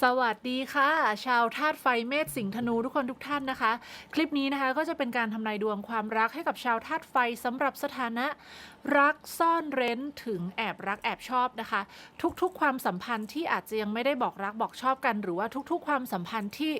สวัสดีค่ะ ชาวธาตุไฟเมษสิงห์ธนูทุกคนทุกท่านนะคะ คลิปนี้นะคะก็จะเป็นการทำนายดวงความรักให้กับชาวธาตุไฟสำหรับสถานะ รักซ่อนเร้นถึงแอบรักแอบชอบนะคะ ทุกๆ ความสัมพันธ์ที่อาจจะยังไม่ได้บอกรักบอกชอบกัน หรือว่าทุกๆ ความสัมพันธ์ที่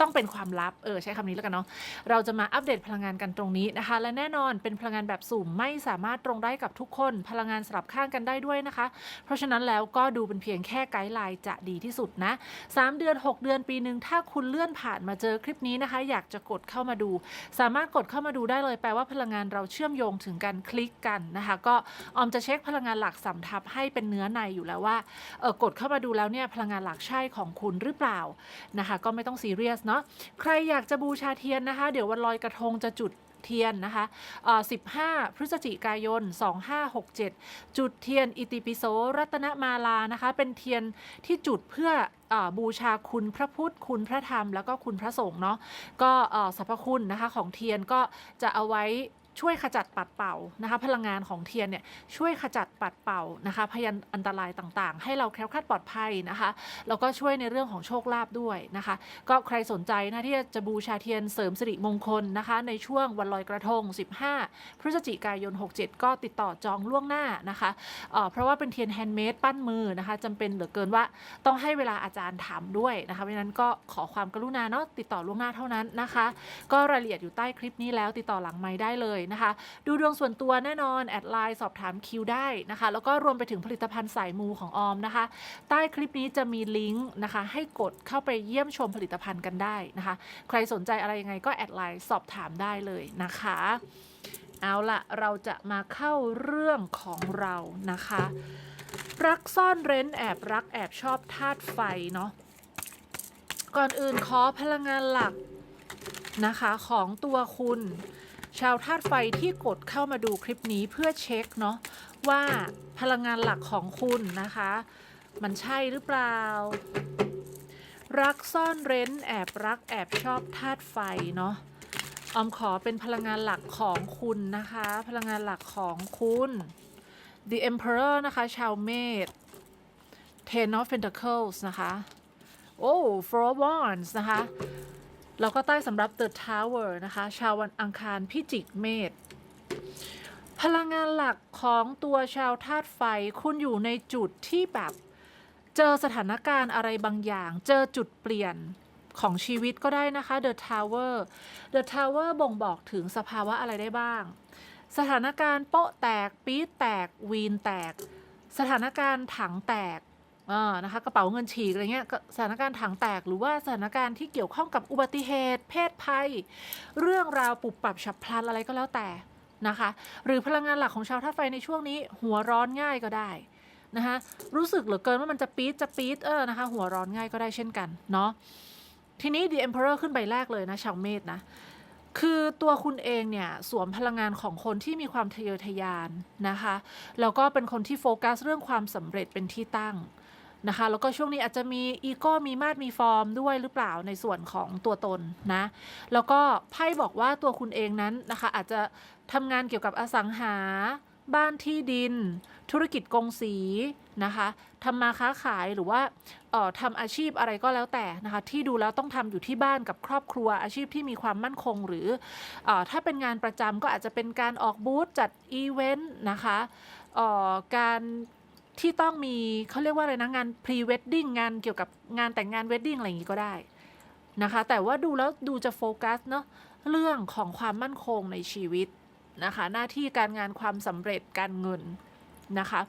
ต้องเป็นความลับเออใช้คำนี้แล้วกันเนาะเราจะมาอัปเดตพลังงานกันตรงนี้นะคะ และแน่นอนเป็นพลังงานแบบสุ่มไม่สามารถตรงได้กับทุกคน พลังงานสลับข้างกันได้ด้วยนะคะ เพราะฉะนั้นแล้วก็ดูเป็นเพียงแค่ไกด์ไลน์จะดีที่สุดนะ 3 เดือน 6 เดือนปีหนึ่งถ้าคุณเลื่อนผ่านมาเจอคลิปนี้นะคะ อยากจะกดเข้ามาดู สามารถกดเข้ามาดูได้เลยแปลว่าพลังงานเราเชื่อมโยงถึงกันคลิกกันนะคะ ก็ออมจะเช็คพลังงานหลักสำทับให้เป็นเนื้อในอยู่แล้วว่าเออกดเข้ามาดูแล้วเนี่ยพลังงานหลักใช่ของคุณหรือเปล่านะคะ ก็ไม่ต้องซีเรียสเนาะใครอยากจะบูชาเทียนนะคะ เดี๋ยววันลอยกระทงจะจุดเทียนนะคะ15 พฤศจิกายน 2567 จุดเทียนอิติปิโสรัตนมาลานะคะ เป็นเทียนที่จุดเพื่ออบูชาคุณพระพุทธ คุณพระธรรม แล้วก็คุณพระสงฆ์เนาะ ก็สรรพคุณนะคะของเทียนก็จะเอาไว้ ช่วยขจัดปัดเป่านะคะพลังงานของเทียนเนี่ยช่วยขจัดปัดเป่านะคะพยันอันตรายต่างๆ ให้เราแคล้วคลาดปลอดภัยนะคะแล้วก็ช่วยในเรื่องของโชคลาภด้วยนะคะ ก็ใครสนใจนะที่จะบูชาเทียนเสริมสิริมงคลนะคะ ในช่วงวันลอยกระทง 15 พฤศจิกายน 67 ก็ติดต่อจองล่วงหน้านะคะเเพราะว่าเป็นเทียนแฮนด์เมดปั้นมือนะคะจำเป็นเหลือเกินว่าต้องให้เวลาอาจารย์ถามด้วยนะคะเพราะนั้นก็ขอความกรุณาเนาะติดต่อล่วงหน้าเท่านั้นนะคะ ก็รายละเอียดอยู่ใต้คลิปนี้แล้วติดต่อหลังไม้ได้เลยนะคะ ดูดวงส่วนตัวแน่นอน แอดไลน์สอบถามคิวได้นะคะ แล้วก็รวมไปถึงผลิตภัณฑ์สายมูของออมนะคะ ใต้คลิปนี้จะมีลิงก์นะคะ ให้กดเข้าไปเยี่ยมชมผลิตภัณฑ์กันได้นะคะ ใครสนใจอะไรยังไงก็แอดไลน์สอบถามได้เลยนะคะ เอาละเราจะมาเข้าเรื่องของเรานะคะ รักซ่อนเร้นแอบรักแอบชอบธาตุไฟเนาะก่อนอื่นขอพลังงานหลักนะคะของตัวคุณ ชาวธาตุไฟที่กดเข้ามาดูคลิปนี้เพื่อเช็คเนาะว่าพลังงานหลักของคุณนะคะ มันใช่หรือเปล่า รักซ่อนเร้นแอบรักแอบชอบธาตุไฟเนาะออมขอเป็นพลังงานหลักของคุณนะคะ พลังงานหลักของคุณ The Emperor นะคะ ชาวเมษ Ten of Pentacles นะคะ โอ้ Four of Wands นะคะ แล้วก็ใต้สำหรับ The Tower นะคะ ชาววันอังคารพิจิกเมษพลังงานหลักของตัวชาวธาตุไฟ คุณอยู่ในจุดที่แบบเจอสถานการณ์อะไรบางอย่าง เจอจุดเปลี่ยนของชีวิตก็ได้นะคะ The Tower The Tower บ่งบอกถึงสภาวะอะไรได้บ้าง สถานการณ์โป๊ะแตก ปี๊ดแตก วีนแตก สถานการณ์ถังแตก นะคะกระเป๋าเงินฉีกอะไรเงี้ยสถานการณ์ถังแตกหรือว่าสถานการณ์ที่เกี่ยวข้องกับอุบัติเหตุ เพศภัย เรื่องราวปุบปรับฉับพลันอะไรก็แล้วแต่นะคะ หรือพลังงานหลักของชาวธาตุไฟในช่วงนี้ หัวร้อนง่ายก็ได้นะคะรู้สึกเหลือเกินว่ามันจะปี๊ดจะปี๊ดเออนะคะ หัวร้อนง่ายก็ได้เช่นกันเนาะทีนี้ The Emperor ขึ้นใบแรกเลยนะชาวเมษนะคือตัวคุณเองเนี่ยสวมพลังงานของคนที่มีความทะเยอทะยานนะคะ แล้วก็เป็นคนที่โฟกัสเรื่องความสำเร็จเป็นที่ตั้ง นะคะ แล้วก็ช่วงนี้อาจจะมีอีโก้มีมาดมีฟอร์มด้วยหรือเปล่าในส่วนของตัวตนนะ แล้วก็ไพ่บอกว่าตัวคุณเองนั้นนะคะ อาจจะทำงานเกี่ยวกับอสังหา บ้านที่ดิน ธุรกิจกงสีนะคะทำมาค้าขายหรือว่าออทำอาชีพอะไรก็แล้วแต่นะคะที่ดูแล้วต้องทำอยู่ที่บ้านกับครอบครัวอาชีพที่มีความมั่นคง หรืออถ้าเป็นงานประจำก็อาจจะเป็นการออกบูธจัดอีเวนต์นะคะออการ ที่ต้องมีเขาเรียกว่าอะไรนะงานพรีเวดดิ้งงานเกี่ยวกับงานแต่งงานเวดดิ้งอะไรอย่างนี้ก็ได้นะคะ แต่ว่าดูแล้วดูจะโฟกัสเนาะเรื่องของความมั่นคงในชีวิตนะคะ หน้าที่การงานความสำเร็จการเงินนะคะ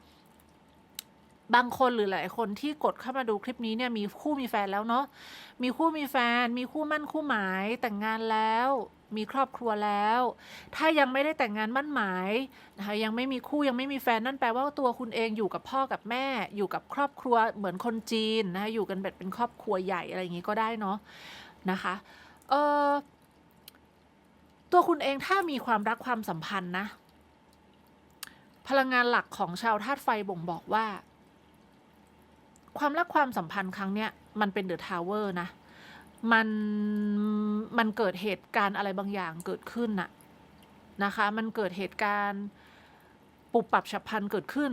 บางคนหรือหลายคนที่กดเข้ามาดูคลิปนี้เนี่ยมีคู่มีแฟนแล้วเนาะมีคู่มีแฟน มีคู่มั่นคู่หมายแต่งงานแล้ว มีครอบครัวแล้ว ถ้ายังไม่ได้แต่งงานมั่นหมายนะคะยังไม่มีคู่ยังไม่มีแฟนนั่นแปลว่าตัวคุณเองอยู่กับพ่อกับแม่ อยู่กับครอบครัวเหมือนคนจีนนะคะอยู่กันแบบเป็นครอบครัวใหญ่อะไรอย่างนี้ก็ได้เนาะนะคะเออตัวคุณเองถ้ามีความรักความสัมพันธ์นะ พลังงานหลักของชาวธาตุไฟบ่งบอกว่า ความรักความสัมพันธ์ครั้งเนี้ยมันเป็นเดอะทาวเวอร์นะ มันมันเกิดเหตุการณ์อะไรบางอย่างเกิดขึ้นน่ะนะคะ มันเกิดเหตุการณ์ปุบปรับฉับพลันเกิดขึ้น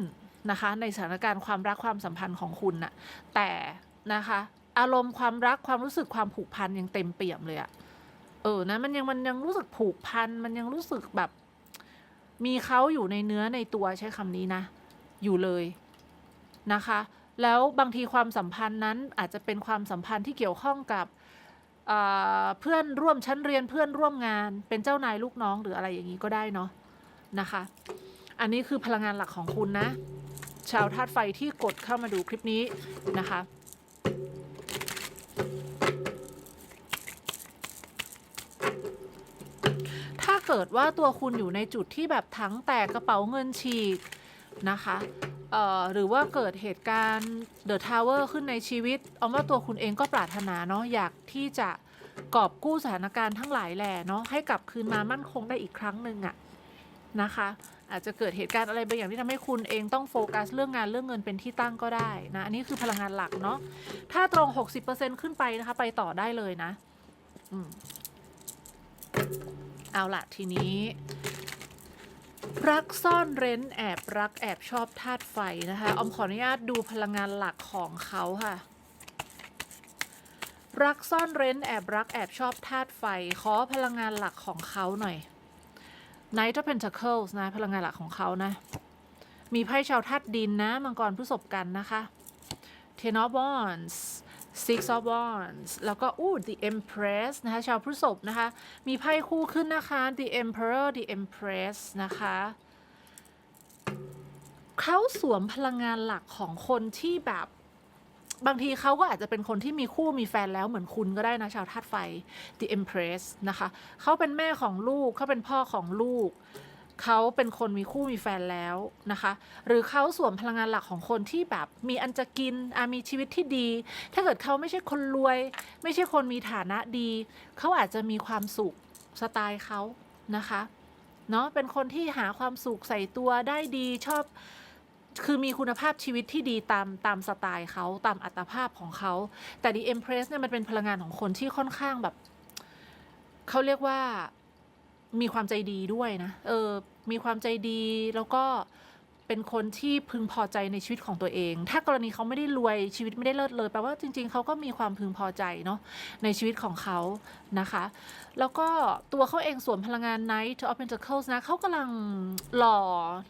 นะคะ ในสถานการณ์ความรักความสัมพันธ์ของคุณน่ะ แต่นะคะ อารมณ์ความรักความรู้สึกความผูกพันยังเต็มเปี่ยมเลยอะเออนะมันยังมันยังรู้สึกผูกพันมันยังรู้สึกแบบ มีเขาอยู่ในเนื้อในตัวใช้คำนี้นะ อยู่เลยนะคะ แล้วบางทีความสัมพันธ์นั้นอาจจะเป็นความสัมพันธ์ที่เกี่ยวข้องกับเพื่อนร่วมชั้นเรียนเพื่อนร่วมงาน เป็นเจ้านายลูกน้องหรืออะไรอย่างนี้ก็ได้เนาะนะคะ อันนี้คือพลังงานหลักของคุณนะ ชาวธาตุไฟที่กดเข้ามาดูคลิปนี้นะคะถ้าเกิดว่าตัวคุณอยู่ในจุดที่แบบถังแตกกระเป๋าเงินฉีกนะคะ เอ่อหรือว่าเกิดเหตุการณ์เดอะทาวเวอร์ขึ้นในชีวิตเอาว่าตัวคุณเองก็ปรารถนาเนาะอยากที่จะกอบกู้สถานการณ์ทั้งหลายแหล่เนาะให้กลับคืนมามั่นคงได้อีกครั้งหนึ่งอะนะคะ อาจจะเกิดเหตุการณ์อะไรบางอย่างที่ทำให้คุณเองต้องโฟกัสเรื่องงานเรื่องเงินเป็นที่ตั้งก็ได้นะอันนี้คือพลังงานหลักเนาะถ้าตรง 60%ขึ้นไปนะคะไปต่อได้เลยนะอืมเอาละทีนี้ รักซ่อนเร้นแอบรักแอบชอบธาตุไฟนะคะออมขออนุญาตดูพลังงานหลักของเขาค่ะ รักซ่อนเร้นแอบรักแอบชอบธาตุไฟ ขอพลังงานหลักของเขาหน่อย Knight of Pentacles นะพลังงานหลักของเขานะ มีไพ่ชาวธาตุดินนะมังกรพฤษภกันนะคะ Ten of Wands Six of Wands แล้วก็อู้ The Empress นะคะ ชาวพฤษภนะคะ มีไพ่คู่ขึ้นนะคะ The Emperor The Empress นะคะเขาสวมพลังงานหลักของคนที่แบบบางทีเขาก็อาจจะเป็นคนที่มีคู่มีแฟนแล้วเหมือนคุณก็ได้นะ ชาวธาตุไฟ The Empress นะคะ เขาเป็นแม่ของลูก เขาเป็นพ่อของลูก เขาเป็นคนมีคู่มีแฟนแล้วนะคะ หรือเขาสวมพลังงานหลักของคนที่แบบมีอันจะกินอามีชีวิตที่ดี ถ้าเกิดเขาไม่ใช่คนรวย ไม่ใช่คนมีฐานะดี เขาอาจจะมีความสุขสไตล์เขานะคะเนาะเป็นคนที่หาความสุขใส่ตัวได้ดีชอบคือมีคุณภาพชีวิตที่ดีตามตามสไตล์เขาตามอัตภาพของเขาแต่ The Empress เนี่ยมันเป็นพลังงานของคนที่ค่อนข้างแบบ เขาเรียกว่า มีความใจดีด้วยนะ เออ มีความใจดีแล้วก็เป็นคนที่พึงพอใจในชีวิตของตัวเอง ถ้ากรณีเขาไม่ได้รวยชีวิตไม่ได้เลิศเลยแปลว่าจริง ๆเขาก็มีความพึงพอใจเนาะในชีวิตของเขานะคะ แล้วก็ตัวเขาเองสวมพลังงาน Knight of Pentacles นะเขากำลังรอ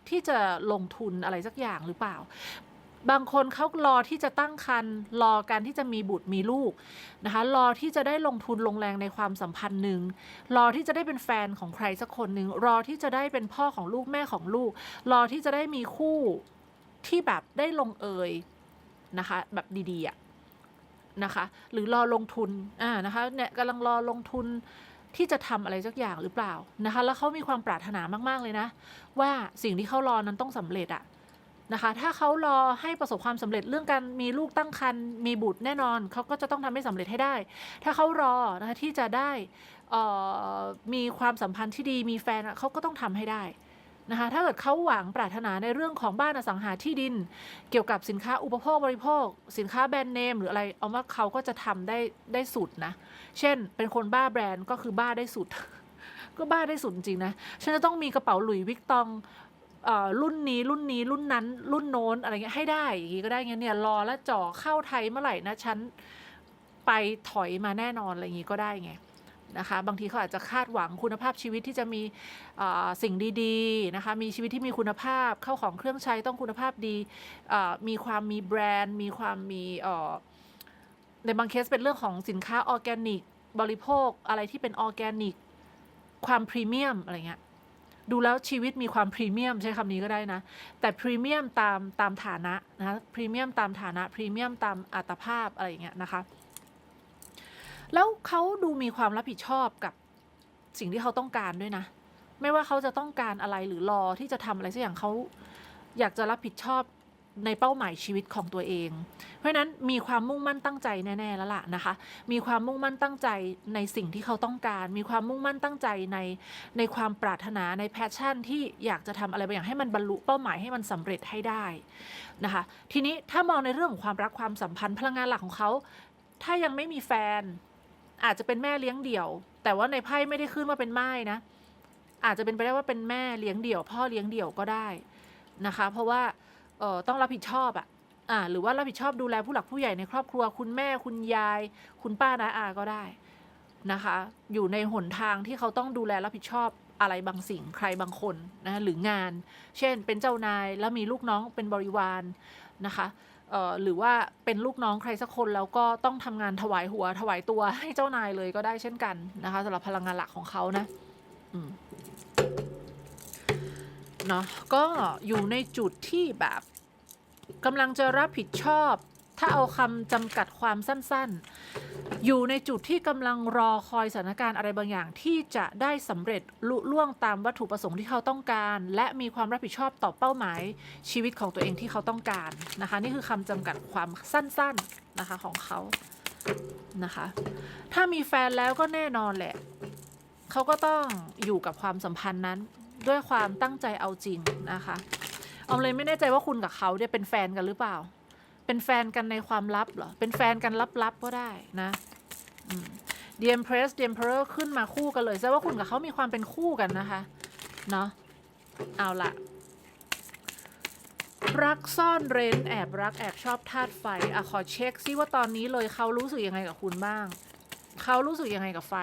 ที่จะลงทุนอะไรสักอย่างหรือเปล่า บางคนเขารอที่จะตั้งครรภ์รอการที่จะมีบุตรมีลูกนะคะรอที่จะได้ลงทุนลงแรงในความสัมพันธ์หนึ่งรอที่จะได้เป็นแฟนของใครสักคนหนึ่งรอที่จะได้เป็นพ่อของลูกแม่ของลูก รอที่จะได้มีคู่ที่แบบได้ลงเอยนะคะแบบดีๆอะนะคะหรือรอลงทุนอ่านะคะเนี่ยกำลังรอลงทุนที่จะทำอะไรสักอย่างหรือเปล่านะคะแล้วเขามีความปรารถนามากๆเลยนะ ว่าสิ่งที่เขารอนั้นต้องสำเร็จอะ นะคะ ถ้าเขารอให้ประสบความสำเร็จเรื่องการมีลูกตั้งครรภ์มีบุตรแน่นอน เขาก็จะต้องทำให้สำเร็จให้ได้ ถ้าเขารอนะคะที่จะได้มีความสัมพันธ์ที่ดีมีแฟนเขาก็ต้องทำให้ได้นะคะถ้าเกิดเขาหวังปรารถนาในเรื่องของบ้านอสังหาที่ดิน เกี่ยวกับสินค้าอุปโภคบริโภค สินค้าแบรนด์เนมหรืออะไรเอาว่าเขาก็จะทำได้ได้สุดนะ เช่นเป็นคนบ้าแบรนด์ก็คือบ้าได้สุด ก็บ้าได้สุดจริงนะฉันจะต้องมีกระเป๋าหลุยวิกตอง รุ่นนี้รุ่นนี้รุ่นนั้น รุ่นโน้นอะไรเงี้ยให้ได้อย่างงี้ก็ได้เงี้ยเนี่ยรอแล้วจ่อเข้าไทยเมื่อไหร่นะฉันไปถอยมาแน่นอนอะไรอย่างงี้ก็ได้ไงนะคะบางทีเขาอาจจะคาดหวังคุณภาพชีวิตที่จะมีสิ่งดีๆนะคะมีชีวิตที่มีคุณภาพเข้าของเครื่องใช้ต้องคุณภาพดีมีความมีแบรนด์ มีความมีในบางเคสเป็นเรื่องของสินค้าออร์แกนิก บริโภคอะไรที่เป็นออร์แกนิก ความพรีเมียมอะไรเงี้ย ดูแล้วชีวิตมีความพรีเมียมใช้คำนี้ก็ได้นะ แต่พรีเมียมตามตามฐานะนะพรีเมียมตามฐานะพรีเมียมตามอัตภาพอะไรอย่างเงี้ยนะคะ แล้วเขาดูมีความรับผิดชอบกับสิ่งที่เขาต้องการด้วยนะ ไม่ว่าเขาจะต้องการอะไรหรือรอที่จะทำอะไรสักอย่างเขาอยากจะรับผิดชอบ ในเป้าหมายชีวิตของตัวเอง เพราะนั้นมีความมุ่งมั่นตั้งใจแน่ๆแล้วล่ะนะคะ มีความมุ่งมั่นตั้งใจในสิ่งที่เขาต้องการ มีความมุ่งมั่นตั้งใจในในความปรารถนาในแพชชั่น ที่อยากจะทำอะไรบางอย่างให้มันบรรลุเป้าหมายให้มันสำเร็จให้ได้นะคะ ทีนี้ถ้ามองในเรื่องของความรักความสัมพันธ์พลังงานหลักของเขา ถ้ายังไม่มีแฟน อาจจะเป็นแม่เลี้ยงเดี่ยว แต่ว่าในไพ่ไม่ได้ขึ้นว่าเป็นไม้นะ อาจจะเป็นไปได้ว่าเป็นแม่เลี้ยงเดี่ยว พ่อเลี้ยงเดี่ยวก็ได้นะคะ เพราะว่า เอ่อต้องรับผิดชอบอะอ่าหรือว่ารับผิดชอบดูแลผู้หลักผู้ใหญ่ในครอบครัว คุณแม่คุณยาย คุณป้านาอาก็ได้นะคะ อยู่ในหนทางที่เขาต้องดูแลรับผิดชอบอะไรบางสิ่งใครบางคนนะหรืองาน เช่น เป็นเจ้านายแล้วมีลูกน้องเป็นบริวารนะคะเอ่อหรือว่าเป็นลูกน้องใครสักคนแล้วก็ต้องทำงานถวายหัว ถวายตัวให้เจ้านายเลยก็ได้เช่นกันนะคะสำหรับพลังงานหลักของเขานะ อืม เนาะก็อยู่ในจุดที่แบบกำลังจะรับผิดชอบ ถ้าเอาคำจำกัดความสั้นๆ อยู่ในจุดที่กำลังรอคอยสถานการณ์อะไรบางอย่างที่จะได้สำเร็จลุล่วงตามวัตถุประสงค์ที่เขาต้องการ และมีความรับผิดชอบต่อเป้าหมายชีวิตของตัวเองที่เขาต้องการนะคะ นี่คือคำจำกัดความสั้นๆนะคะของเขานะคะ ถ้ามีแฟนแล้วก็แน่นอนแหละ เขาก็ต้องอยู่กับความสัมพันธ์นั้น ด้วยความตั้งใจเอาจริงนะคะออมเลยไม่แน่ใจว่าคุณกับเขาเนี่ยเป็นแฟนกันหรือเปล่า เป็นแฟนกันในความลับเหรอ เป็นแฟนกันลับๆก็ได้นะอืม The Empress The Emperor ขึ้นมาคู่กันเลยแสดงว่าคุณกับเขามีความเป็นคู่กันนะคะเนาะเอาละรักซ่อนเร้นแอบรักแอบชอบธาตุไฟอะขอเช็คซิว่าตอนนี้เลยเขารู้สึกยังไงกับคุณบ้าง เขารู้สึกยังไงกับไฟ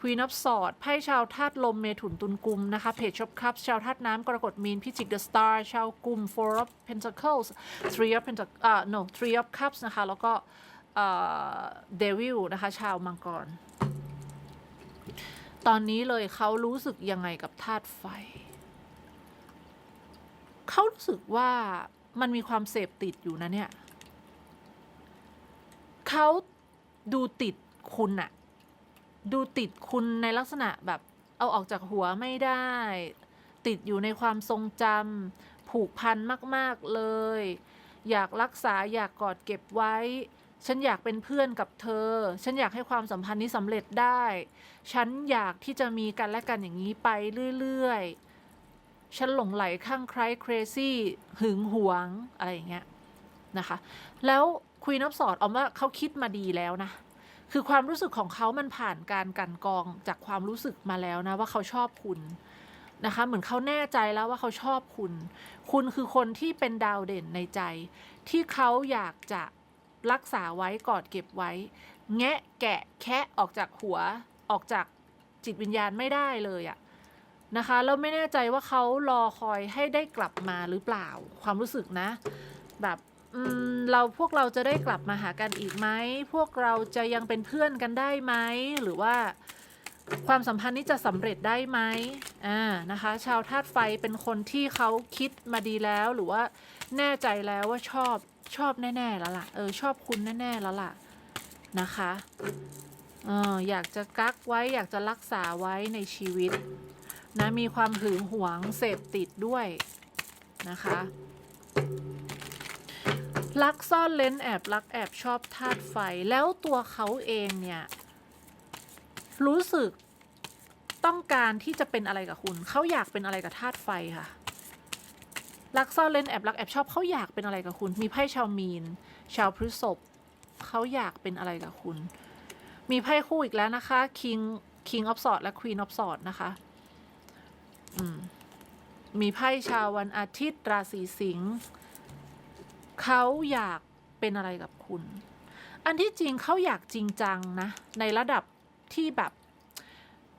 Queen of Swords ไพ่ชาวธาตุลมเมถุนตุลกุมนะคะ Page of Cups ชาวธาตุน้ำกรกฎมีนพิจิก The Star ชาวกุม Four of Pentacles Three of Pentacles อ่า no Three of Cups นะคะ แล้วก็เอ่อ Devil นะคะ ชาวมังกร ตอนนี้เลยเขารู้สึกยังไงกับธาตุไฟ เขารู้สึกว่ามันมีความเสพติดอยู่นะเนี่ย เขาดูติดคุณอะ ดูติดคุณในลักษณะแบบเอาออกจากหัวไม่ได้ ติดอยู่ในความทรงจำผูกพันมาก ๆ เลย อยากรักษาอยากกอดเก็บไว้ ฉันอยากเป็นเพื่อนกับเธอ ฉันอยากให้ความสัมพันธ์นี้สำเร็จได้ ฉันอยากที่จะมีกันและกันอย่างนี้ไปเรื่อย ๆ ฉันหลงไหลข้างใคร crazy หึงหวงอะไรอย่างเงี้ยนะคะ แล้วคุยนับสอดออมว่าเขาคิดมาดีแล้วนะ คือความรู้สึกของเขามันผ่านการกันกรองจากความรู้สึกมาแล้วนะว่าเขาชอบคุณนะคะเหมือนเขาแน่ใจแล้วว่าเขาชอบคุณ คุณคือคนที่เป็นดาวเด่นในใจ ที่เขาอยากจะรักษาไว้กอดเก็บไว้ แงะแกะแคะออกจากหัวออกจากจิตวิญญาณไม่ได้เลยอะนะคะแล้วไม่แน่ใจว่าเขารอคอยให้ได้กลับมาหรือเปล่า ความรู้สึกนะ แบบ เราพวกเราจะได้กลับมาหากันอีกไหม พวกเราจะยังเป็นเพื่อนกันได้ไหม หรือว่าความสัมพันธ์นี้จะสำเร็จได้ไหมอ่านะคะ ชาวธาตุไฟเป็นคนที่เขาคิดมาดีแล้ว หรือว่าแน่ใจแล้วว่าชอบชอบแน่ๆแล้วล่ะ เออชอบคุณแน่ๆแล้วล่ะนะคะเอออยากจะกักไว้อยากจะรักษาไว้ในชีวิตนะมีความหึงหวงเสพติดด้วยนะคะ รักซ่อนเลนแอบรักแอบชอบธาตุไฟแล้วตัวเขาเองเนี่ยรู้สึกต้องการที่จะเป็นอะไรกับคุณ เขาอยากเป็นอะไรกับธาตุไฟค่ะรักซ่อนเลนแอบรักแอบชอบเขาอยากเป็นอะไรกับคุณ มีไพ่ชาวมีน ชาวพฤษภเขาอยากเป็นอะไรกับคุณ มีไพ่คู่อีกแล้วนะคะ King King of Swords และ Queen of Swords นะคะอืมมีไพ่ชาววันอาทิตย์ ราศีสิงห์ เขาอยากเป็นอะไรกับคุณ อันที่จริงเขาอยากจริงจังนะ ในระดับที่แบบ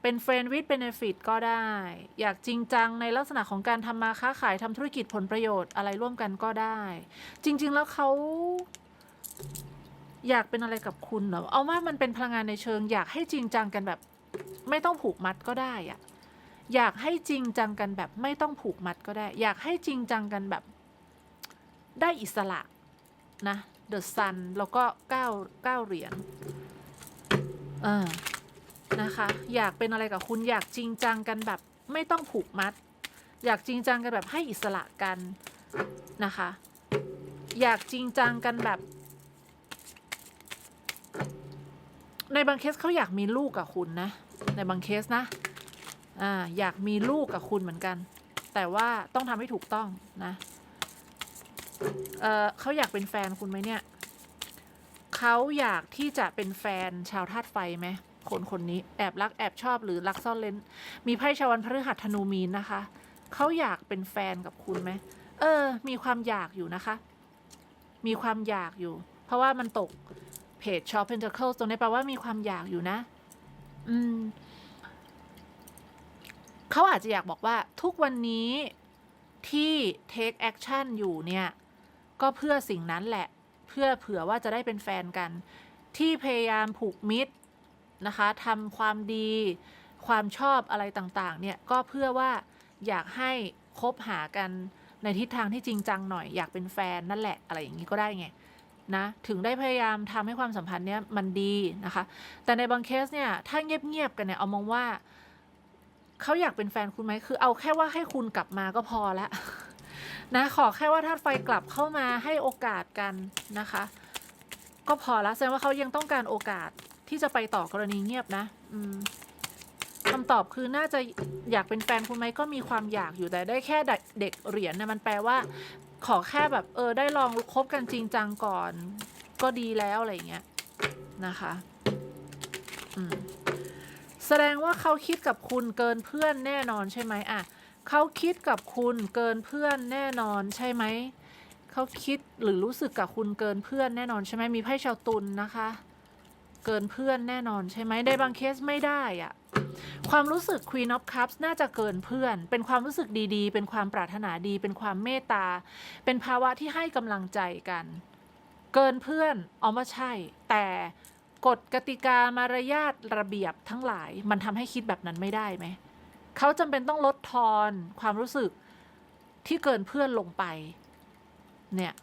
เป็น friend with benefit ก็ได้ อยากจริงจังในลักษณะของการทำมาค้าขายทำธุรกิจผลประโยชน์อะไรร่วมกันก็ได้ จริง ๆ แล้วเขาอยากเป็นอะไรกับคุณเหรอเอาว่ามันเป็นพลังงานในเชิง อยากให้จริงจังกันแบบ ไม่ต้องผูกมัดก็ได้อะอยากให้จริงจังกันแบบไม่ต้องผูกมัดก็ได้ อยากให้จริงจังกันแบบ ได้อิสระนะ The Sun แล้วก็เก้าเก้าเหรียญเออนะคะ อยากเป็นอะไรกับคุณอยากจริงจังกันแบบไม่ต้องผูกมัด อยากจริงจังกันแบบให้อิสระกันนะคะ อยากจริงจังกันแบบ ในบางเคสเขาอยากมีลูกกับคุณนะ ในบางเคสนะอ่าอยากมีลูกกับคุณเหมือนกัน แต่ว่าต้องทำให้ถูกต้องนะ เออเขาอยากเป็นแฟนคุณไหมเนี่ย เขาอยากที่จะเป็นแฟนชาวธาตุไฟไหมคนคนนี้แอบรักแอบชอบหรือรักซ่อนเลนมีไพ่ชาววันพฤหัสธนูมีนนะคะ เขาอยากเป็นแฟนกับคุณไหมเออ มีความอยากอยู่นะคะ มีความอยากอยู่ เพราะว่ามันตกเพจ Shop Pentacles ตรงนี้แปลว่ามีความอยากอยู่นะ อืม เขาอาจจะอยากบอกว่าทุกวันนี้ที่ take action อยู่เนี่ย ก็เพื่อสิ่งนั้นแหละ เพื่อเผื่อว่าจะได้เป็นแฟนกัน ที่พยายามผูกมิตรนะคะทำความดี ความชอบอะไรต่างๆ เนี่ย ก็เพื่อว่าอยากให้คบหากันในทิศทางที่จริงจังหน่อยอยากเป็นแฟนนั่นแหละ อะไรอย่างนี้ก็ได้ไงนะถึงได้พยายามทำให้ความสัมพันธ์เนี้ยมันดีนะคะ แต่ในบางเคสเนี่ยถ้าเงียบๆกันเนี่ยเอามองว่าเขาอยากเป็นแฟนคุณไหมคือเอาแค่ว่าให้คุณกลับมาก็พอแล้ว นะขอแค่ว่าธาตุไฟกลับเข้ามาให้โอกาสกันนะคะ ก็พอแล้วแสดงว่าเขายังต้องการโอกาสที่จะไปต่อกรณีเงียบนะอืมคำตอบคือน่าจะอยากเป็นแฟนคุณไหมก็มีความอยากอยู่แต่ได้แค่เด็กเหรียญนะมันแปลว่า ขอแค่แบบเออได้ลองคบกันจริงจังก่อน ก็ดีแล้วอะไรอย่างเงี้ยนะคะอืแสดงว่าเขาคิดกับคุณเกินเพื่อนแน่นอนใช่ไหมอะ เขาคิดกับคุณเกินเพื่อนแน่นอนใช่ไหม เขาคิดหรือรู้สึกกับคุณเกินเพื่อนแน่นอนใช่ไหมมีไพ่ชาวตุลนนะคะ เกินเพื่อนแน่นอนใช่ไหมในบางเคสไม่ได้อะความรู้สึก Queen of Cups น่าจะเกินเพื่อน เป็นความรู้สึกดีๆ เป็นความปรารถนาดี เป็นความเมตตา เป็นภาวะที่ให้กำลังใจกัน เกินเพื่อนเอามาใช่ แต่กฎกติกามารยาทระเบียบทั้งหลาย มันทำให้คิดแบบนั้นไม่ได้ไหม เขาจำเป็นต้องลดทอนความรู้สึกที่เกินเพื่อนลงไป เนี่ย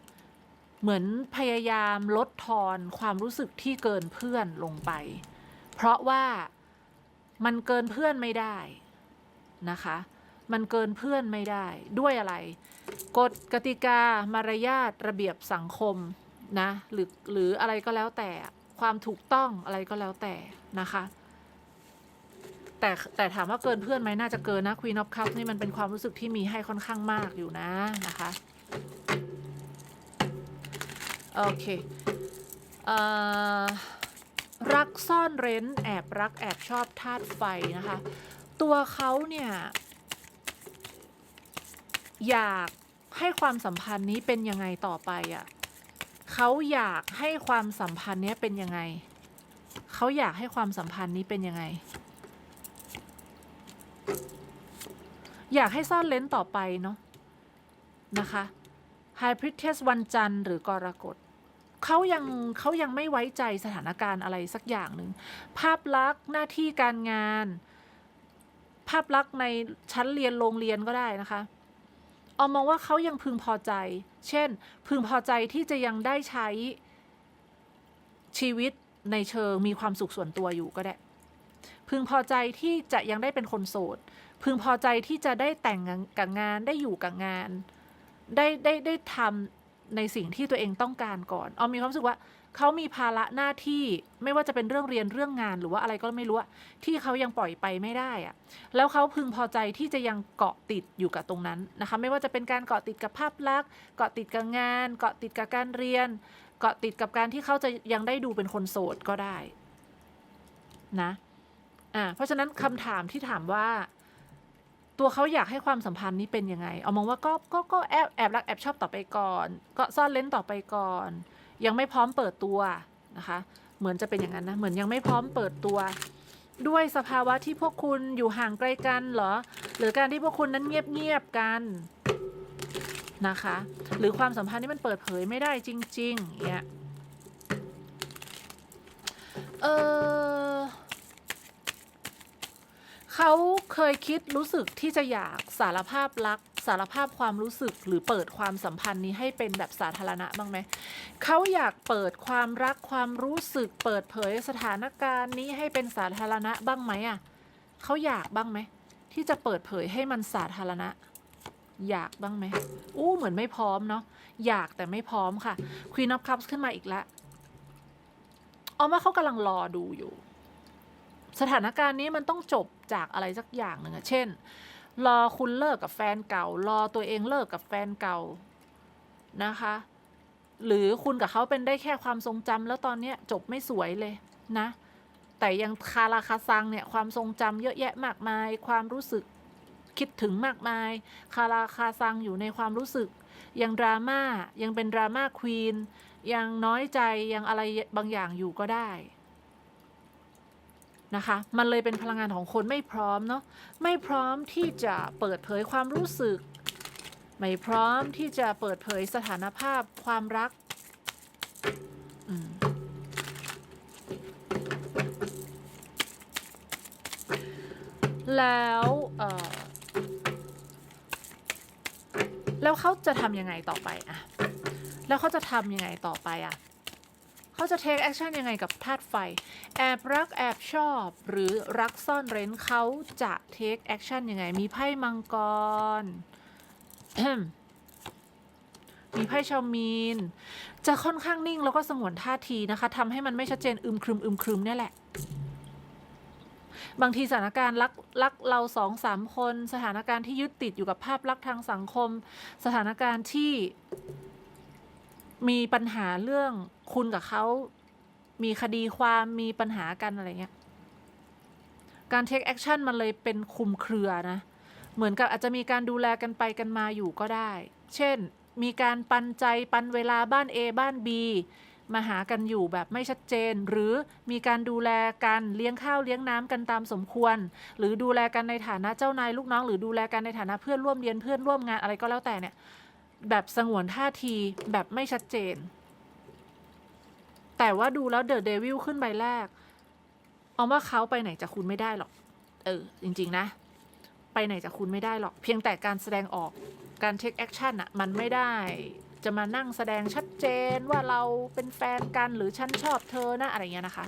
เหมือนพยายามลดทอนความรู้สึกที่เกินเพื่อนลงไป เพราะว่ามันเกินเพื่อนไม่ได้นะคะ มันเกินเพื่อนไม่ได้ด้วยอะไร กฎกติกามารยาทระเบียบสังคมนะหรือหรืออะไรก็แล้วแต่ความถูกต้องอะไรก็แล้วแต่นะคะ แต่แต่ถามว่าเกินเพื่อนไหมน่าจะเกินนะ Queen of Cups นี่มันเป็นความรู้สึกที่มีให้ค่อนข้างมากอยู่นะนะคะโอเคเอ่อรักซ่อนเร้นแอบรักแอบชอบธาตุไฟนะคะ ตัวเขาเนี่ยอยากให้ความสัมพันธ์นี้เป็นยังไงต่อไปอะ่ะเขาอยากให้ความสัมพันธ์เนี้ยเป็นยังไงเขาอยากให้ความสัมพันธ์นี้เป็นยังไง อยากให้ซ่อนเล้นต่อไปเนาะนะคะ High Priestess วันจันทร์หรือกรกฎเขายังเขายังไม่ไว้ใจสถานการณ์อะไรสักอย่างหนึ่ง ภาพลักษณ์หน้าที่การงาน ภาพลักษณ์ในชั้นเรียนโรงเรียนก็ได้นะคะเอามองว่าเขายังพึงพอใจ เช่น พึงพอใจที่จะยังได้ใช้ชีวิตในเชิงมีความสุขส่วนตัวอยู่ก็ได้ พึงพอใจที่จะยังได้เป็นคนโสด พึงพอใจที่จะได้แต่งกับงานได้อยู่กับงาน ได้ได้ได้ทำในสิ่งที่ตัวเองต้องการก่อนเอามีความรู้สึกว่าเขามีภาระหน้าที่ไม่ว่าจะเป็นเรื่องเรียนเรื่องงานหรือว่าอะไรก็ไม่รู้ที่เขายังปล่อยไปไม่ได้อะแล้วเขาพึงพอใจที่จะยังเกาะติดอยู่กับตรงนั้นนะคะไม่ว่าจะเป็นการเกาะติดกับภาพลักษณ์ เกาะติดกับงาน เกาะติดกับการเรียน เกาะติดกับการที่เขาจะยังได้ดูเป็นคนโสดก็ได้นะ อ่าเพราะฉะนั้นคำถามที่ถามว่า ตัวเขาอยากให้ความสัมพันธ์นี้เป็นยังไง เอามองว่าก็ก็ก็แอบแอบรักแอบชอบต่อไปก่อน ก็ซ่อนเล้นต่อไปก่อน ยังไม่พร้อมเปิดตัวนะคะ เหมือนจะเป็นอย่างนั้นนะเหมือนยังไม่พร้อมเปิดตัว ด้วยสภาวะที่พวกคุณอยู่ห่างไกลกันเหรอ หรือการที่พวกคุณนั้นเงียบๆกันนะคะ หรือความสัมพันธ์ที่มันเปิดเผยไม่ได้จริงๆอย่างเนี่ยเออ เขาเคยคิดรู้สึกที่จะอยากสารภาพรัก สารภาพความรู้สึกหรือเปิดความสัมพันธ์นี้ให้เป็นแบบสาธารณะบ้างไหมเขาอยากเปิดความรักความรู้สึก เปิดเผยสถานการณ์นี้ให้เป็นสาธารณะบ้างไหมอะเขาอยากบ้างไหมที่จะเปิดเผยให้มันสาธารณะ อยากบ้างไหมอู้เหมือนไม่พร้อมเนาะอยากแต่ไม่พร้อมค่ะ Queen of Cups ขึ้นมาอีกแล้วเอาว่าเขากำลังรอดูอยู่ สถานการณ์นี้มันต้องจบจากอะไรสักอย่างหนึ่งอะเช่น รอคุณเลิกกับแฟนเก่า รอตัวเองเลิกกับแฟนเก่านะคะ หรือคุณกับเขาเป็นได้แค่ความทรงจำแล้วตอนเนี้ยจบไม่สวยเลยนะ แต่ยังคาราคาซังเนี่ยความทรงจำเยอะแยะมากมาย ความรู้สึกคิดถึงมากมาย คาราคาซังอยู่ในความรู้สึก ยังดราม่ายังเป็นดราม่าควีนยังน้อยใจยังอะไรบางอย่างอยู่ก็ได้ นะคะ มันเลยเป็นพลังงานของคนไม่พร้อมเนาะ ไม่พร้อมที่จะเปิดเผยความรู้สึก ไม่พร้อมที่จะเปิดเผยสถานภาพความรัก แล้วแล้วเขาจะทำยังไงต่อไปอะแล้วเขาจะทำยังไงต่อไปอะ เขาจะ take action ยังไงกับธาตุไฟ แอบรักแอบชอบ หรือรักซ่อนเร้นเขาจะ take action ยังไง มีไพ่มังกร มีไพ่ชาวมีน จะค่อนข้างนิ่งแล้วก็สงวนท่าทีนะคะทำให้มันไม่ชัดเจนอึมครึมอึมครึมเนี่ยแหละบางทีสถานการณ์รักรักเราสองสามคน สถานการณ์ที่ยึดติดอยู่กับภาพลักษณ์ทางสังคม สถานการณ์ที่ มีปัญหาเรื่องคุณกับเขามีคดีความมีปัญหากันอะไรเงี้ย การ take action มันเลยเป็นคุมเครือนะ เหมือนกับอาจจะมีการดูแลกันไปกันมาอยู่ก็ได้ เช่น มีการปันใจปันเวลาบ้าน A บ้าน B มาหากันอยู่แบบไม่ชัดเจน หรือมีการดูแลกันเลี้ยงข้าวเลี้ยงน้ำกันตามสมควร หรือดูแลกันในฐานะเจ้านายลูกน้อง หรือดูแลกันในฐานะเพื่อนร่วมเรียนเพื่อนร่วมงานอะไรก็แล้วแต่เนี่ย แบบสงวนท่าทีแบบไม่ชัดเจน แต่ว่าดูแล้วเดอะเดวิลขึ้นใบแรก เอาว่าเขาไปไหนจากคุณไม่ได้หรอก เออ จริง ๆ นะ ไปไหนจากคุณไม่ได้หรอก เพียงแต่การแสดงออกการ take action อะมันไม่ได้จะมานั่งแสดงชัดเจนว่าเราเป็นแฟนกันหรือฉันชอบเธอนะ อะไรเงี้ยนะคะ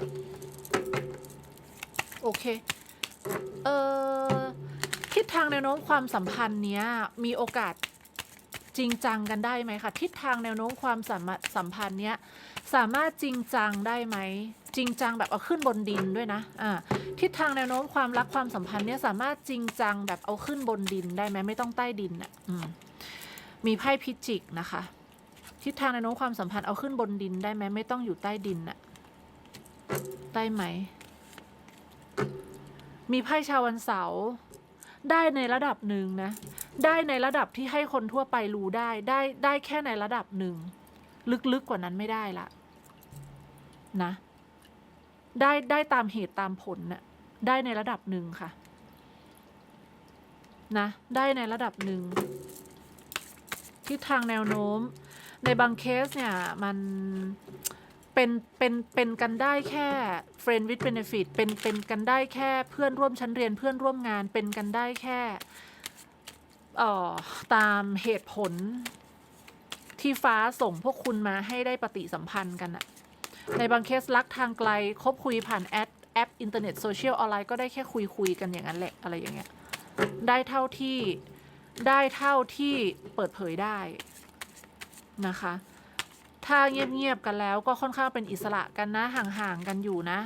โอเค เออทิศทางแนวโน้มความสัมพันธ์เนี้ยมีโอกาส จริงจังกันได้ไหมคะทิศทางแนวโน้มความสัมสัมพันธ์เนี้ยสามารถจริงจังได้ไหมจริงจังแบบเอาขึ้นบนดินด้วยนะอ่าทิศทางแนวโน้มความรักความสัมพันธ์เนี้ยสามารถจริงจังแบบเอาขึ้นบนดินได้ไหมไม่ต้องใต้ดินอะอืมมีไพ่พิจิกนะคะ ทิศทางแนวโน้มความสัมพันธ์เอาขึ้นบนดินได้ไหมไม่ต้องอยู่ใต้ดินน่ะได้ไหม มีไพ่ชาววันเสาร์ได้ในระดับหนึ่งนะ ได้ในระดับที่ให้คนทั่วไปรู้ได้ ได้ได้แค่ในระดับหนึ่ง ลึกๆกว่านั้นไม่ได้ละนะ ได้ได้ตามเหตุตามผลน่ะได้ในระดับหนึ่งค่ะ นะ ได้ในระดับหนึ่งทิศทางแนวโน้ม ในบางเคสเนี่ย มันเป็นเป็นเป็นกันได้แค่ friend with benefit เป็นเป็นกันได้แค่เพื่อนร่วมชั้นเรียนเพื่อนร่วมงานเป็นกันได้แค่ เอ่อตามเหตุผลที่ฟ้าส่งพวกคุณมาให้ได้ปฏิสัมพันธ์กันอะในบางเคสรักทางไกล คบคุยผ่านแอปแอปอินเทอร์เน็ตโซเชียลออนไลน์ก็ได้แค่คุยคุยกันอย่างนั้นแหละอะไรอย่างเงี้ยได้เท่าที่ได้เท่าที่เปิดเผยได้นะคะ ถ้าเงียบๆกันแล้วก็ค่อนข้างเป็นอิสระกันนะห่างๆกันอยู่นะ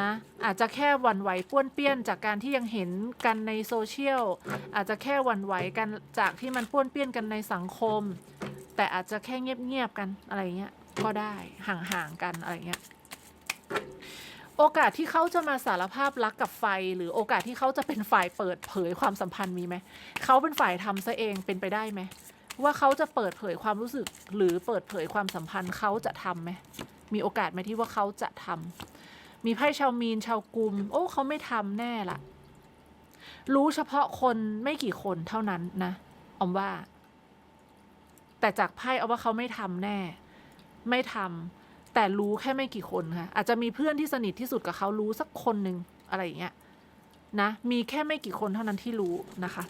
นะอาจจะแค่หวั่นไหวป้วนเปี้ยนจากการที่ยังเห็นกันในโซเชียลอาจจะแค่หวั่นไหวกันจากที่มันป้วนเปี้ยนกันในสังคม แต่อาจจะแค่เงียบๆกันอะไรเงี้ยก็ได้ห่างๆกันอะไรเงี้ยโอกาสที่เขาจะมาสารภาพรักกับไฟ หรือโอกาสที่เขาจะเป็นฝ่ายเปิดเผยความสัมพันธ์มีไหมเขาเป็นฝ่ายทำซะเองเป็นไปได้ไหมว่าเขาจะเปิดเผยความรู้สึก หรือเปิดเผยความสัมพันธ์เขาจะทำไหมมีโอกาสไหมที่ว่าเขาจะทำ มีไพ่ชาวมีนชาวกุม โอ้เขาไม่ทำแน่ละรู้เฉพาะคนไม่กี่คนเท่านั้นนะออมว่า แต่จากไพ่เอาว่าเขาไม่ทำแน่ ไม่ทำแต่รู้แค่ไม่กี่คนค่ะ อาจจะมีเพื่อนที่สนิทที่สุดกับเขารู้สักคนหนึ่งอะไรอย่างเงี้ยนะมีแค่ไม่กี่คนเท่านั้นที่รู้นะคะ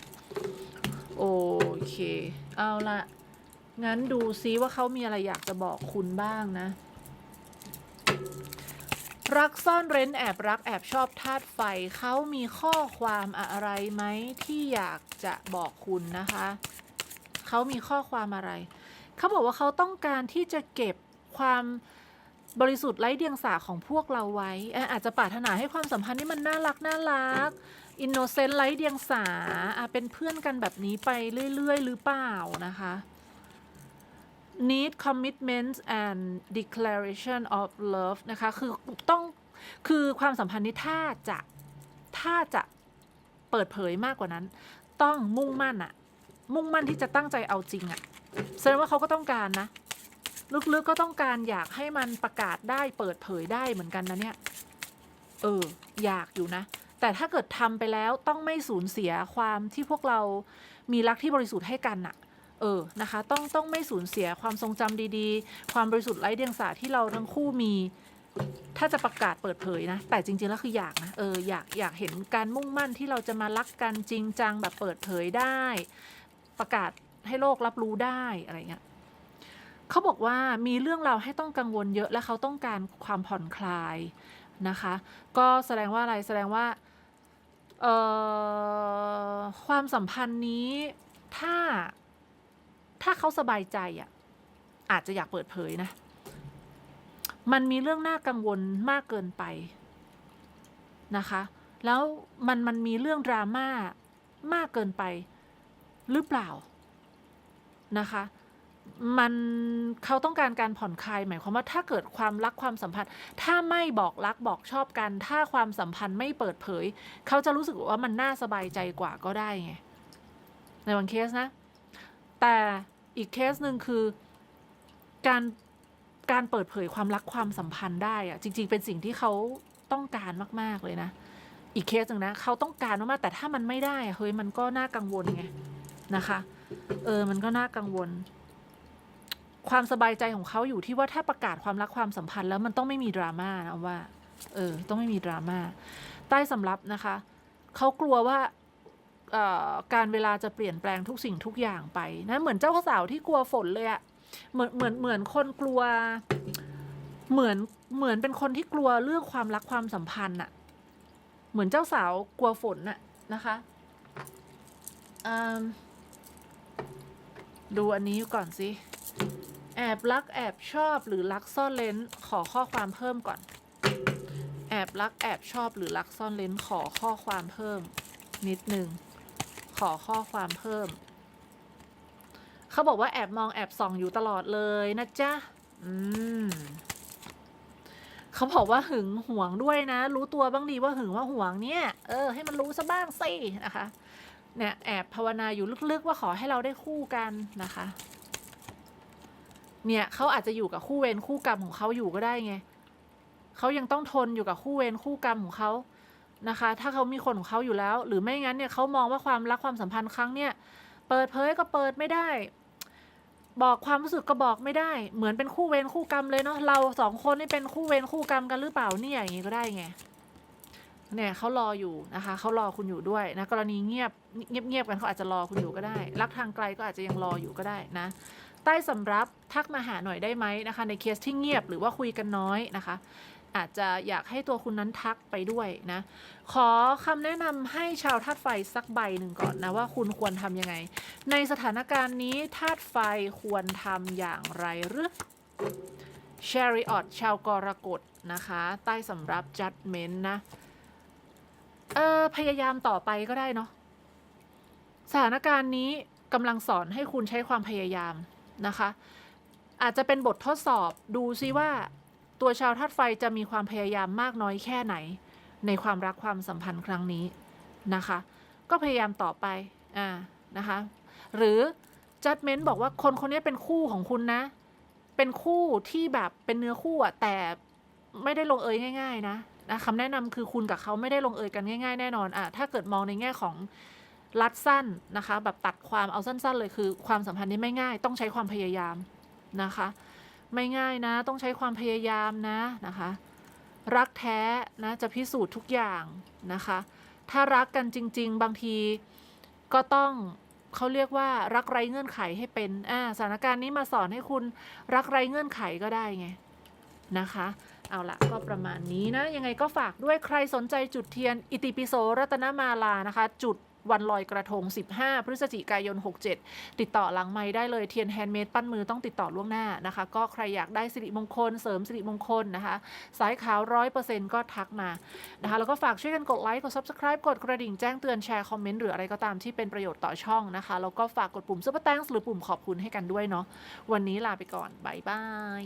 โอเค เอาละงั้นดูซิว่าเขามีอะไรอยากจะบอกคุณบ้างนะ รักซ่อนเร้นแอบรักแอบชอบธาตุไฟเขามีข้อความอะไรไหมที่อยากจะบอกคุณนะคะ เขามีข้อความอะไร เขาบอกว่าเขาต้องการที่จะเก็บความบริสุทธิ์ไร้เดียงสาของพวกเราไว้ อาจจะปรารถนาให้ความสัมพันธ์นี่มันน่ารักน่ารักอินโนเซนต์ไร้เดียงสาเป็นเพื่อนกันแบบนี้ไปเรื่อย ๆ หรือเปล่านะคะ need commitment and declaration of love นะคะ คือต้องคือความสัมพันธ์นี้ถ้าจะถ้าจะเปิดเผยมากกว่านั้น ต้องมุ่งมั่นอะมุ่งมั่นที่จะตั้งใจเอาจริงอะแสดงว่าเขาก็ต้องการนะ ลึกๆก็ต้องการอยากให้มันประกาศได้เปิดเผยได้เหมือนกันนะเนี่ยเอออยากอยู่นะ แต่ถ้าเกิดทำไปแล้วต้องไม่สูญเสียความที่พวกเรามีรักที่บริสุทธิ์ให้กันน่ะ เออนะคะต้องต้องไม่สูญเสียความทรงจำดีๆ ความบริสุทธิ์ไร้เดียงสาที่เราทั้งคู่มี ถ้าจะประกาศเปิดเผยนะ แต่จริงๆแล้วคืออยากนะเอออยากอยากเห็นการมุ่งมั่นที่เราจะมารักกันจริงจังแบบเปิดเผยได้ ประกาศให้โลกรับรู้ได้อะไรเงี้ยเขาบอกว่ามีเรื่องเราให้ต้องกังวลเยอะและเขาต้องการความผ่อนคลายนะคะ ก็แสดงว่าอะไรแสดงว่าเอ่อความสัมพันธ์นี้ถ้า ถ้าเขาสบายใจอะ อาจจะอยากเปิดเผยนะ มันมีเรื่องน่ากังวลมากเกินไปนะคะ แล้วมันมันมีเรื่องดราม่ามากเกินไปหรือเปล่านะคะมันเขาต้องการการผ่อนคลายหมายความว่าถ้าเกิดความรักความสัมพันธ์ ถ้าไม่บอกรักบอกชอบกัน ถ้าความสัมพันธ์ไม่เปิดเผย เขาจะรู้สึกว่ามันน่าสบายใจกว่าก็ได้ไงในบางเคสนะ แต่ อีกเคสหนึ่งคือการการเปิดเผยความรักความสัมพันธ์ได้อะจริง ๆ เป็นสิ่งที่เขาต้องการมาก ๆ เลยนะ อีกเคสหนึ่งนะเขาต้องการมากๆแต่ถ้ามันไม่ได้อะเฮ้ยมันก็น่ากังวลไงนะคะ เออมันก็น่ากังวล ความสบายใจของเขาอยู่ที่ว่าถ้าประกาศความรักความสัมพันธ์แล้วมันต้องไม่มีดราม่านะว่า เออ ต้องไม่มีดราม่าใต้สำรับนะคะเขากลัวว่า การเวลาจะเปลี่ยนแปลงทุกสิ่งทุกอย่างไปนะเหมือนเจ้าสาวที่กลัวฝนเลยอะเหมือนเหมือนเหมือนคนกลัว เหมือนเหมือนเป็นคนที่กลัวเรื่องความรักความสัมพันธ์อะเหมือนเจ้าสาวกลัวฝนน่ะนะคะดูอันนี้ก่อนสิแอบรักแอบชอบหรือรักซ่อนเลนขอข้อความเพิ่มก่อน แอบรักแอบชอบหรือรักซ่อนเลนขอข้อความเพิ่มนิดนึง ขอข้อความเพิ่ม เขาบอกว่าแอบมองแอบส่องอยู่ตลอดเลยนะจ๊ะ อืมเขาบอกว่าหึงหวงด้วยนะ รู้ตัวบ้างดีว่าหึงว่าหวงเนี่ย เออ ให้มันรู้ซะบ้างสินะคะ เนี่ยแอบภาวนาอยู่ลึกๆว่าขอให้เราได้คู่กันนะคะ เนี่ยเขาอาจจะอยู่กับคู่เวรคู่กรรมของเขาอยู่ก็ได้ไงเขายังต้องทนอยู่กับคู่เวรคู่กรรมของเขา นะคะ ถ้าเขามีคนของเขาอยู่แล้ว หรือไม่งั้นเนี่ยเขามองว่าความรักความสัมพันธ์ครั้งเนี่ยเปิดเผยก็เปิดไม่ได้ บอกความรู้สึกก็บอกไม่ได้ เหมือนเป็นคู่เวรคู่กรรมเลยเนาะเราสองคนนี่เป็นคู่เวรคู่กรรมกันหรือเปล่าเนี่ยอย่างงี้ก็ได้ไงเนี่ยเขารออยู่นะคะเขารอคุณอยู่ด้วยนะกรณีเงียบเงียบเงียบกันเขาอาจจะรอคุณอยู่ก็ได้ รักทางไกลก็อาจจะยังรออยู่ก็ได้นะ ใต้สำรับทักมาหาหน่อยได้ไหมนะคะ ในเคสที่เงียบหรือว่าคุยกันน้อยนะคะ อาจจะอยากให้ตัวคุณนั้นทักไปด้วยนะ ขอคำแนะนำให้ชาวธาตุไฟสักใบหนึ่งก่อนนะว่าคุณควรทำยังไง ในสถานการณ์นี้ธาตุไฟควรทำอย่างไรหรือ Chariot ชาวกรกฎนะคะ ใต้สำรับ Judgment นะ เออพยายามต่อไปก็ได้เนาะสถานการณ์นี้กำลังสอนให้คุณใช้ความพยายามนะคะ อาจจะเป็นบททดสอบดูซิว่า ตัวชาวธาตุไฟจะมีความพยายามมากน้อยแค่ไหน ในความรักความสัมพันธ์ครั้งนี้นะคะ ก็พยายามต่อไปอ่านะคะ หรือ judgment บอกว่าคนคนนี้เป็นคู่ของคุณนะ เป็นคู่ที่แบบเป็นเนื้อคู่อะแต่ไม่ได้ลงเอยง่าย ๆ นะนะคำแนะนำคือคุณกับเขาไม่ได้ลงเอยกันง่าย ๆ แน่นอนอะถ้าเกิดมองในแง่ของรัดสั้นนะคะ แบบตัดความเอาสั้น ๆ เลยคือ ความสัมพันธ์นี้ไม่ง่าย ต้องใช้ความพยายามนะคะ ไม่ง่ายนะ ต้องใช้ความพยายามนะนะคะ รักแท้นะจะพิสูจน์ทุกอย่างนะคะ ถ้ารักกันจริง ๆ บางทีก็ต้องเขาเรียกว่ารักไร้เงื่อนไขให้เป็นอ่าสถานการณ์นี้มาสอนให้คุณรักไร้เงื่อนไขก็ได้ไงนะคะ เอาละก็ประมาณนี้นะ ยังไงก็ฝากด้วยใครสนใจจุดเทียน อิติปิโสรัตนมาลานะคะ จุด วันลอยกระทง 15 พฤศจิกายน 67 ติดต่อหลังไม้ได้เลยเทียนแฮนด์เมดปั้นมือต้องติดต่อล่วงหน้านะคะ ก็ใครอยากได้สิริมงคล เสริมสิริมงคลนะคะ สายขาวร้อยเปอร์เซ็นต์ก็ทักมานะคะแล้วก็ฝากช่วยกันกดไลค์กด subscribe กดกระดิ่งแจ้งเตือนแชร์คอมเมนต์หรืออะไรก็ตามที่เป็นประโยชน์ต่อช่องนะคะ แล้วก็ฝากกดปุ่ม super thanks หรือปุ่มขอบคุณให้กันด้วยเนาะวันนี้ลาไปก่อนบายบาย